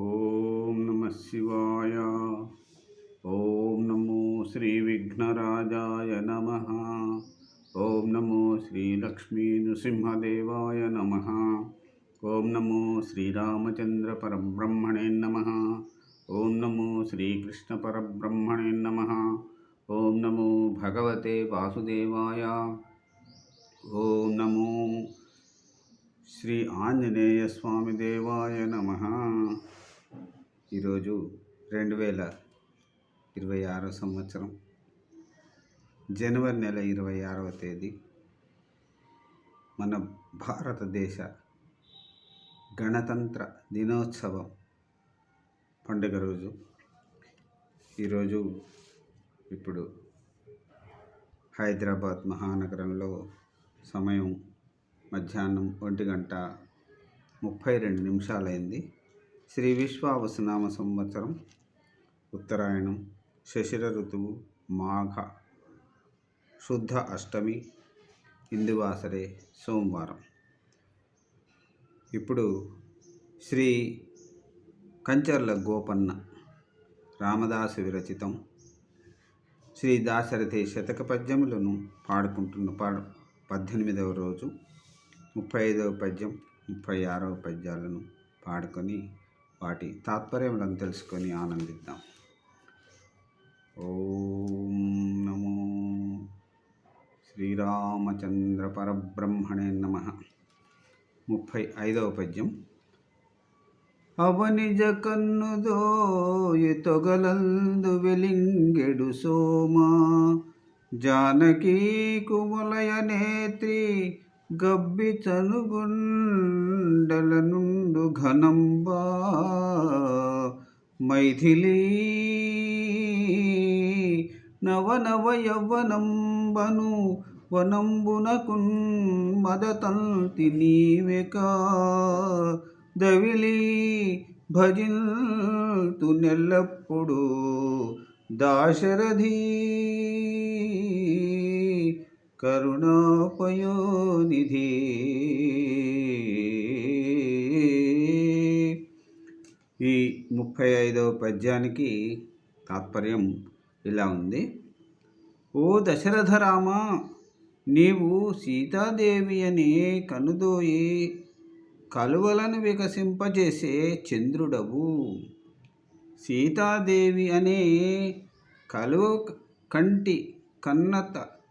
ఓం నమ శివాయ. ఓం నమో శ్రీ విఘ్నరాజాయ నమ. ఓం నమో శ్రీ లక్ష్మీ నృసింహదేవాయ నమ. ఓం నమో శ్రీరామచంద్ర పరబ్రహ్మణే నమ. ఓం నమో శ్రీకృష్ణ పరబ్రహ్మణే నమ. ఓం నమో భగవతే వాసుదేవాయ. ఓం నమో శ్రీ ఆంజనేయ స్వామి దేవాయ నమ. ఈరోజు రెండు వేల ఇరవై ఆరో సంవత్సరం జనవరి నెల ఇరవై ఆరవ తేదీ మన భారతదేశ గణతంత్ర దినోత్సవం పండుగ రోజు. ఈరోజు ఇప్పుడు హైదరాబాద్ మహానగరంలో సమయం మధ్యాహ్నం ఒంటి గంట ముప్పై రెండు నిమిషాలైంది. శ్రీ విశ్వావసనామ సంవత్సరం ఉత్తరాయణం శశిర ఋతువు మాఘ శుద్ధ అష్టమి ఇందువాసరే సోమవారం. ఇప్పుడు శ్రీ కంచర్ల గోపన్న రామదాసు విరచితం. శ్రీ దాశరథి శతక పద్యములను పాడుకుంటున్న పాడు పద్దెనిమిదవ రోజు ముప్పై ఐదవ పద్యం ముప్పై ఆరవ పద్యాలను పాడుకొని వాటి తాత్పర్యములను తెలుసుకొని ఆనందిద్దాం. ఓం నమో శ్రీరామచంద్ర పరబ్రహ్మణే నమ. ముప్పై ఐదవ పద్యం. అవనిజ కన్నుదోయి తొగలందు వెలింగెడు సోమా. జానకీ కుమలయ నేత్రి గబ్బి తనుగుండల నుండు ఘనంబా. మైథిలీ నవనవ యవ్వనంబను వనంబునకున్ మదతంతి నీవెకా దవిలి భజిల్తు నెల్లప్పుడు దాశరథీ కరుణాపయోనిధి ఈ ముప్పై ఐదవ పద్యానికి తాత్పర్యం ఇలా ఉంది. ఓ దశరథ రామ నీవు సీతాదేవి అనే కనుదోయి కలువలను వికసింపజేసే చంద్రుడవు. సీతాదేవి అనే కలువ కంటి కన్నత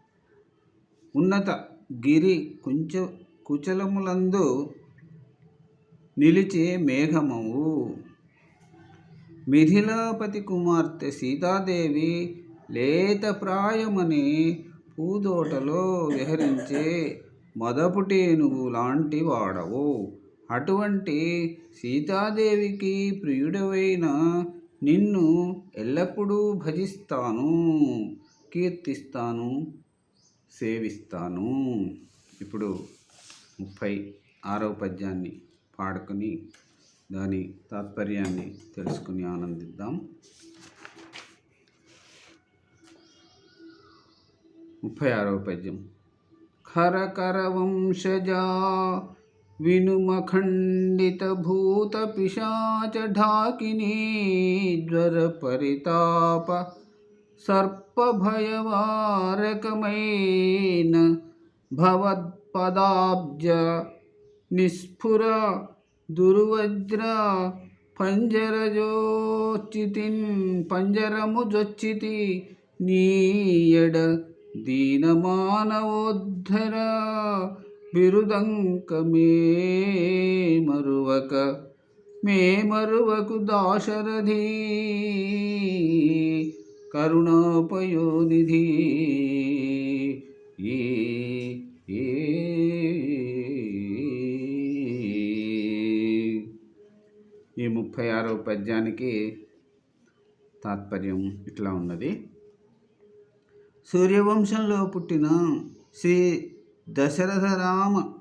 ఉన్నత గిరి కుంచ కుచలములందు నిలిచే మేఘమవు. మిథిలాపతి కుమార్తె సీతాదేవి లేత ప్రాయమని పూదోటలో విహరించే మదపుటేనుగు లాంటి వాడవు అటువంటి సీతాదేవికి ప్రియుడవైన నిన్ను ఎల్లప్పుడూ భజిస్తాను కీర్తిస్తాను. సేవిస్తాను. ఇప్పుడు ముప్పై ఆరవ పద్యాన్ని పాడుకొని దాని తాత్పర్యాన్ని తెలుసుకుని ఆనందిద్దాం. ముప్పై ఆరవ పద్యం. ఖరకర వంశజా వినుమఖండిత భూత సర్పభయవారకమైన భవత్పదాబ్జ నిస్ఫుర దుర్వజ్ర పంజరజోచితిన్ పంజరము జొచ్చితి నీయడ దీనమానవోద్ధర బిరుదంకమే మరువక మే మరువకు దాశరథీ. కరుణాపయోనిధి. ఏ ఏ ఈ ముప్పై ఆరవ పద్యానికి తాత్పర్యం ఇట్లా ఉన్నది. సూర్యవంశంలో పుట్టిన శ్రీ దశరథ రామ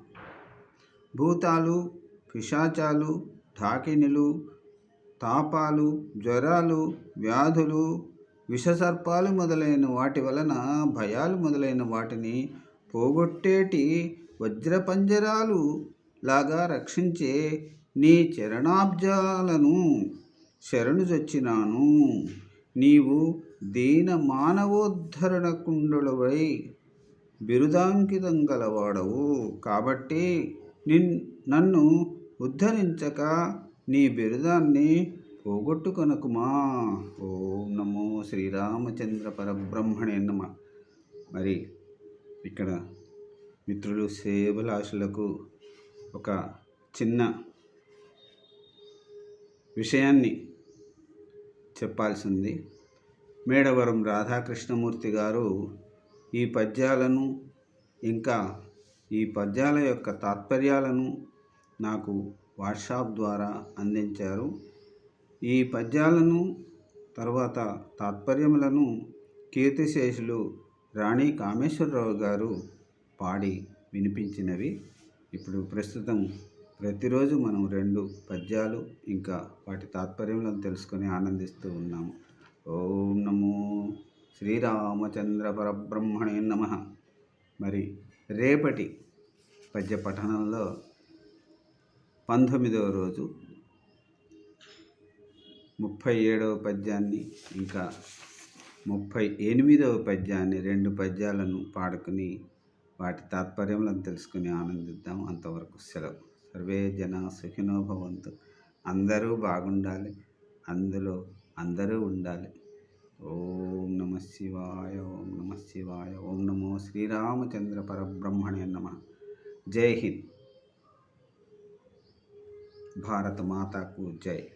భూతాలు పిశాచాలు ఢాకినులు తాపాలు జ్వరాలు వ్యాధులు విషసర్పాలు మొదలైన వాటి వలన భయాలు మొదలైన వాటిని పోగొట్టేటి వజ్రపంజరాలు లాగా రక్షించే నీ చరణాబ్జాలను శరణు చొచ్చినాను నీవు దీన మానవోద్ధరణ కుండలవై బిరుదాంకితం గలవాడవు. కాబట్టి నిన్ నన్ను ఉద్ధరించక నీ బిరుదాన్ని పోగొట్టుకొనకుమా? శ్రీరామచంద్ర పరబ్రహ్మణే నమ. మరి ఇక్కడ మిత్రులు సేవలాశులకు ఒక చిన్న విషయాన్ని చెప్పాల్సింది. మేడవరం రాధాకృష్ణమూర్తి గారు ఈ పద్యాలను ఇంకా ఈ పద్యాల యొక్క తాత్పర్యాలను నాకు వాట్సాప్ ద్వారా అందించారు. ఈ పద్యాలను తర్వాత తాత్పర్యములను కీర్తిశేషులు రాణి కామేశ్వరరావు గారు పాడి వినిపించినవి. ఇప్పుడు ప్రస్తుతం ప్రతిరోజు మనం రెండు పద్యాలు ఇంకా వాటి తాత్పర్యములను తెలుసుకొని ఆనందిస్తూ ఉన్నాము. ఓం నమో శ్రీరామచంద్ర పరబ్రహ్మణే నమ. మరి రేపటి పద్య పఠనంలో పంతొమ్మిదవ రోజు ముప్పై ఏడవ పద్యాన్ని ఇంకా ముప్పై ఎనిమిదవ పద్యాన్ని రెండు పద్యాలను పాడుకుని వాటి తాత్పర్యములను తెలుసుకుని ఆనందిద్దాం. అంతవరకు సెలవు. సర్వే జన సుఖినోభవంతు అందరూ బాగుండాలి. అందులో అందరూ ఉండాలి. ఓం నమ శివాయ ఓం నమ శివాయ ఓం నమో శ్రీరామచంద్ర పరబ్రహ్మణే నమ. జై హింద్. భారత మాతాకు జై.